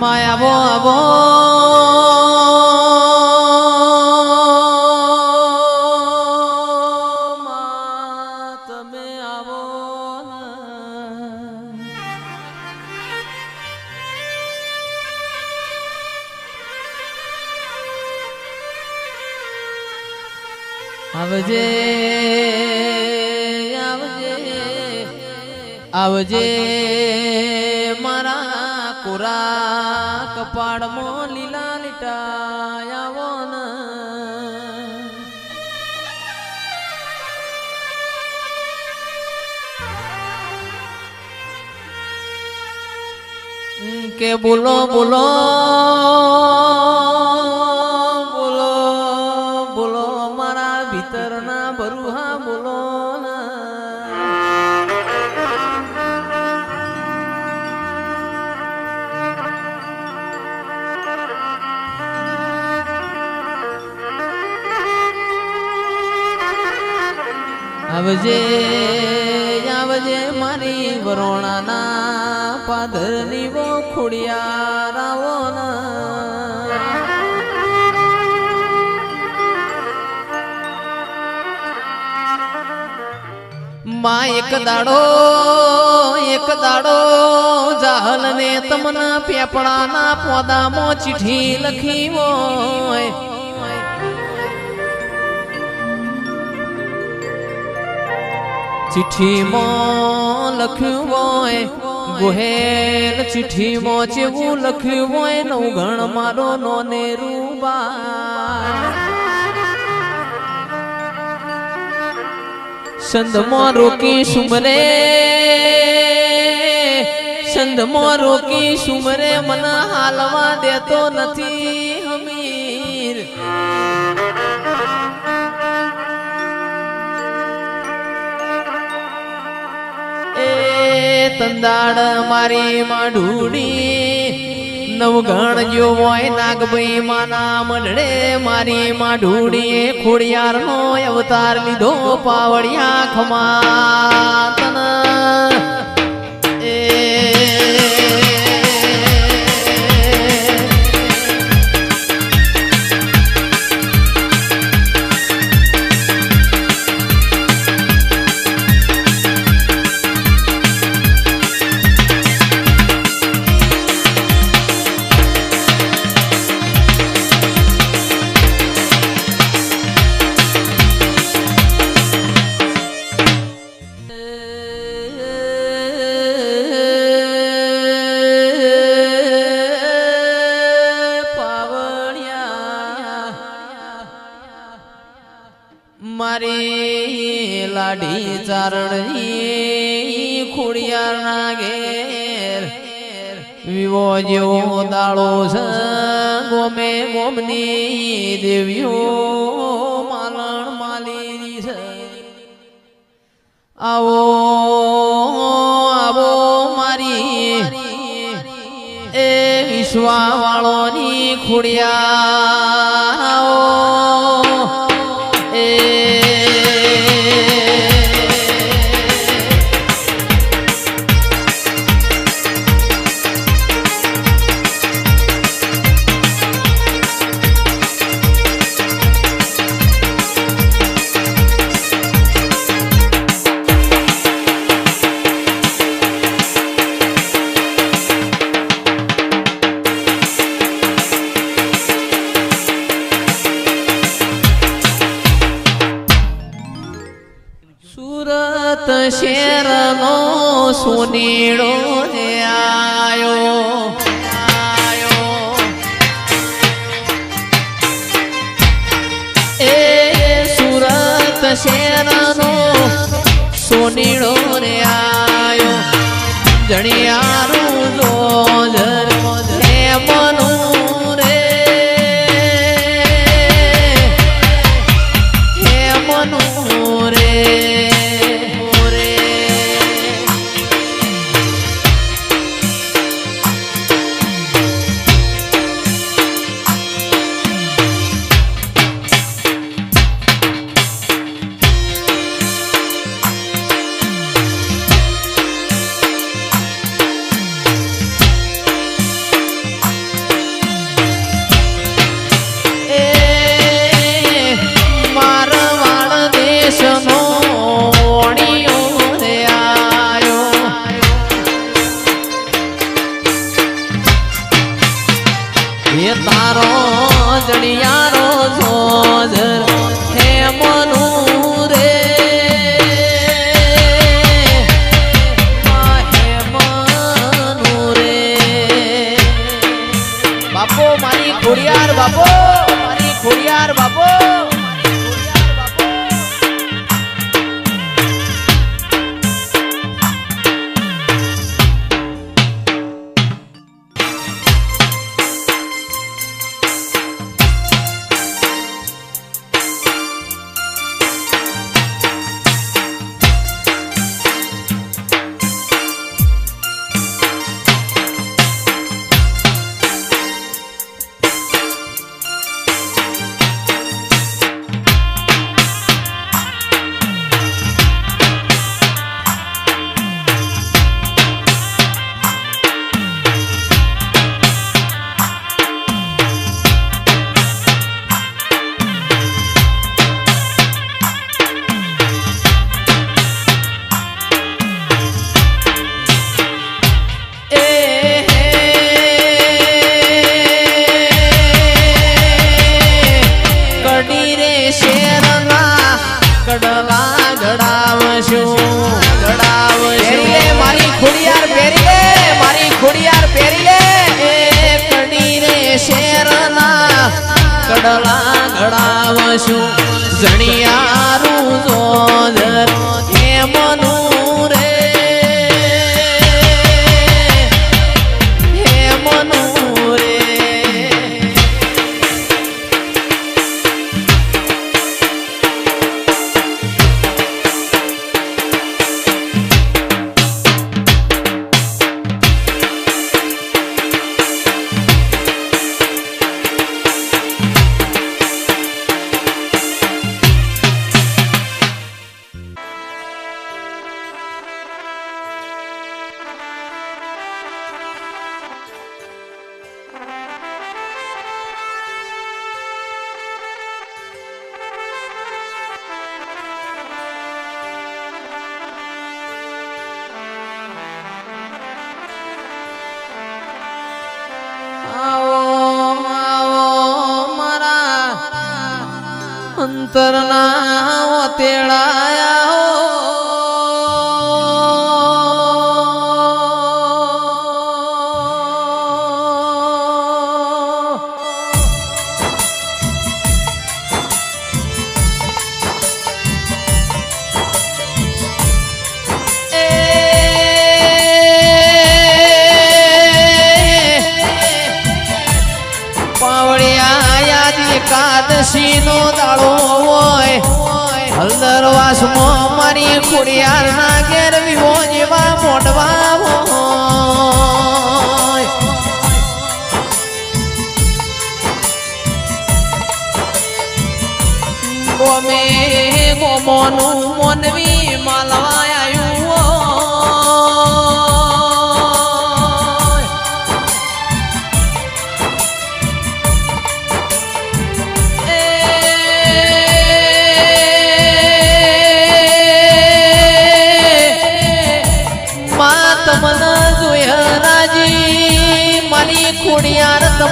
માયાવો આવો મા તમે આવો. આવજે આવજે આવજે ఆడమోలి లాలిటాయవన কে বলো বলো આવજે આવજે મારી વરોણાના પાદરની વો ખોડિયાર આવો ના માં એક દાડો એક દાડો જાહલ ને તમના પેપડાના પોદામાં ચીઠી લખી હોય. ચિઠ્ઠીમાં લખ્યું હોય, ગોહેલ ચિઠ્ઠીમાં જેવું લખ્યું હોય, નવગણ મારો નોને રૂબા સંધમાં રોકી સુમરે સંધમાં રોકી સુમરે, મન હાલવા દેતો નથી તંદાડ મારી માઢુડી નવગણ જો હોય નાગભાઈ માના મંડળે મારી માઢુડીએ ખોડિયાર નો અવતાર લીધો પાવડિયા ખમા મારી લાડી ચારણી ખોડિયાર ના ઘેર વિવો જેવો દાળો છે, ગોમે ગોમની દેવીઓ માલણ માલી છે. આવો આવો મારી એ વિશ્વા વાળોની સોનેડો કડી રે શેરના કડલા ઘડાવશું ઘડાવશું મારી ખોડિયાર પહેરી લે મારી ખોડિયાર પહેરી લે. એ કડી રે શેરના કડલા ઘડાવશું જણિયારું અંતરના તેડાયા એકાદશી નો દાડો હોય હલદર વાસમાં મારી કુડિયાર ના ઘેર વિવો જેવા મોટવા હોય.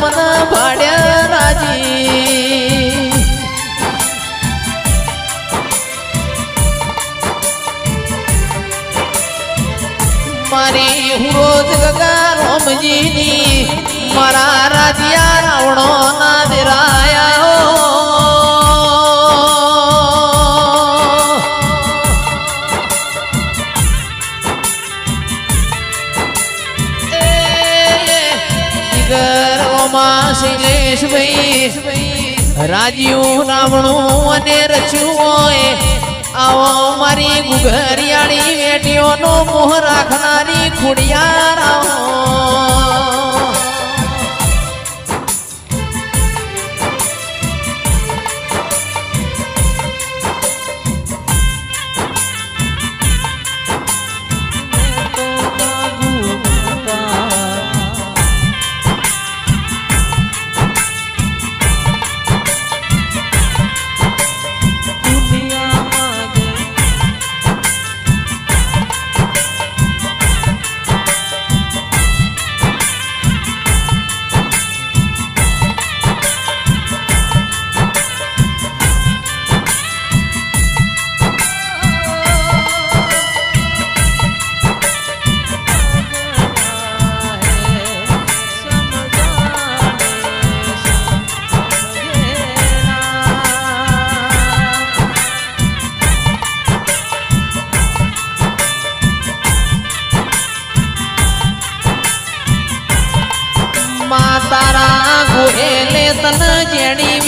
ખોડિયાર ભાડ્યા રાજી. મારી હું રોજ ગગા રોમજીની મારા રાજીવ રાવણું અને રચ્યું હોય આવો મારી ગુઘરિયાળી વેટીઓનો મોહ રાખનારી ખુડિયા આવો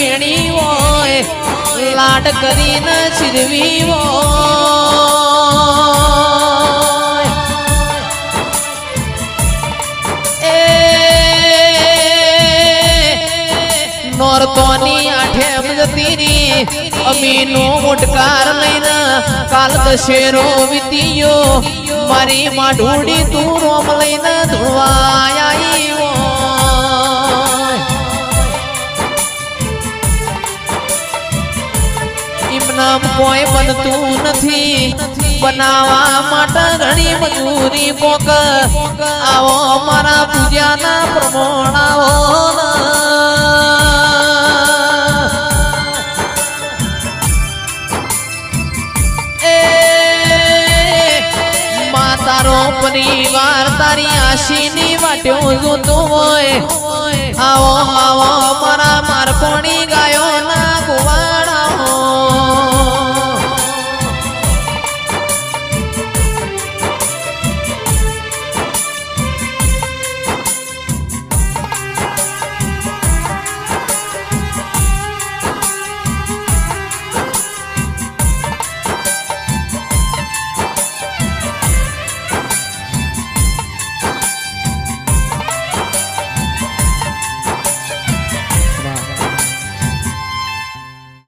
વેણી હોય લાટ કરીને ચીરવી હોય. એ નોરતોની આઠેમ જતીરી અમીનો મોટકાર લઈને કાલ દશેરો વીતીયો. મારી માઢુડી તું રોમ લઈને ધોવાય કોઈ બનતું નથી. બનાવવા માટે ઘણી મજૂરી પોક. આવો મારા પૂજાના પ્રમાણ આવો એ મા તારો પરિવાર તારી આશીની વાટ્યો જોતો હોય. આવો આવો